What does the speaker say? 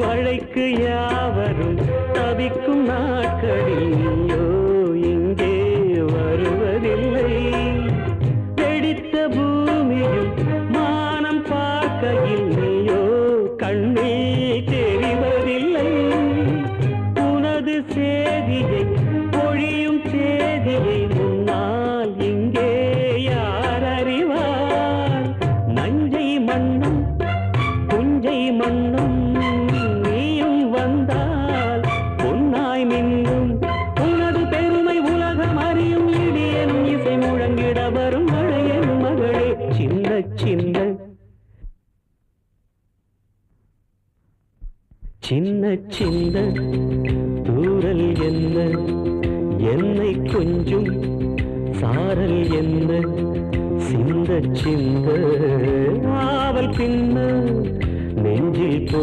மழைக்கு யாவரும் தவிக்கும் நாட்களில் நீயோ இங்கே வருவதில்லை. வெடித்த பூமியும் மானம் பார்க்கையில் நீயோ கண்ணில் தெரிவதில்லை உனது சேதியை பொழியும் சேதியை முன்னால் இங்கே யார் அறிவார்? நஞ்சை மண்ணும் புஞ்சை மண்ணும் சின்ன சின்ன சின்ன தூரல் என்ன? என்னை கொஞ்சம் சாரல் என்ன? சிந்த சிந்த ஆவல் பின்ன நெஞ்சில் போ